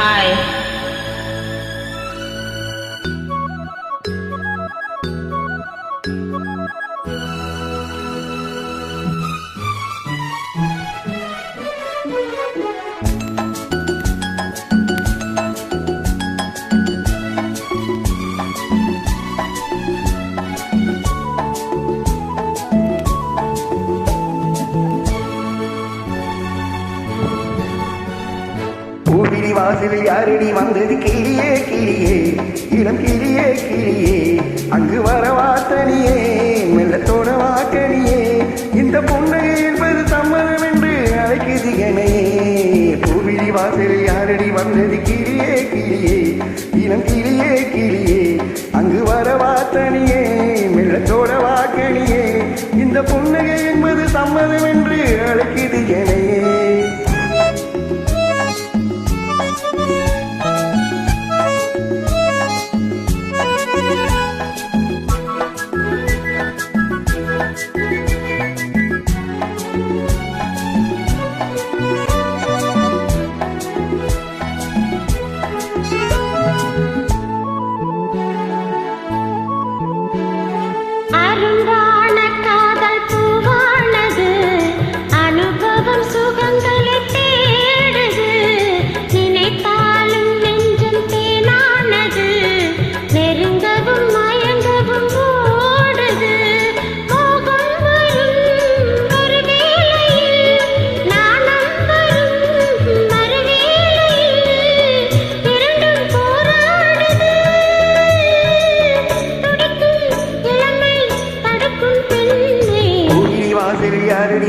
high. Thank you. வாசலில் யாரடி வந்தது? கிளியே கிளியே. இளம் கிளியே கிளியே. அங்கு வர வாத்தனியே மெல்லத்தோட வாக்கனியே இந்த பொண்ணை என்பது சம்மதம் என்று அழைக்குது எனையே பூவிழி வாசலில் யாரடி வந்தது? கிளியே கிளியே. இளம் கிளியே கிளியே. அங்கு வர வாத்தனியே மெல்லத்தோட வாக்கனியே இந்த புன்னகை என்பது சம்மதம் என்று அழைக்குது என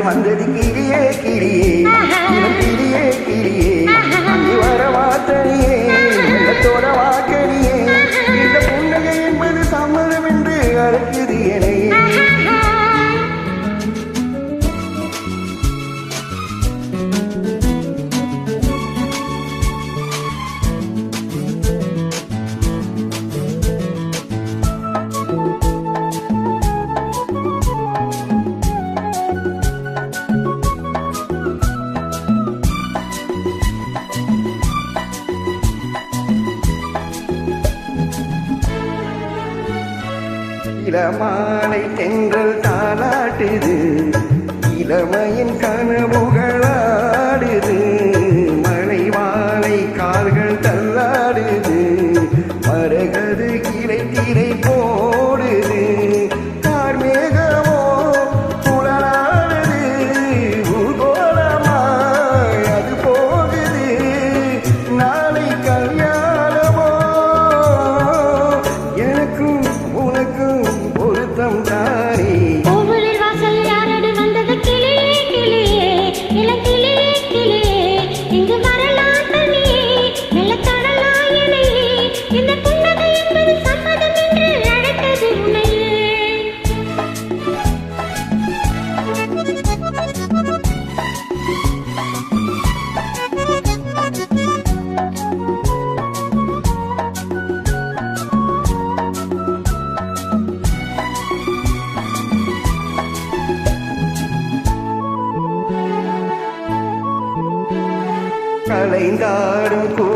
வந்தது கிரியே கிரியே இளமாலை தென்றல் தாளாட்டுது. இளமையின் கனவுகளாடு கலைந்தாடும் கூ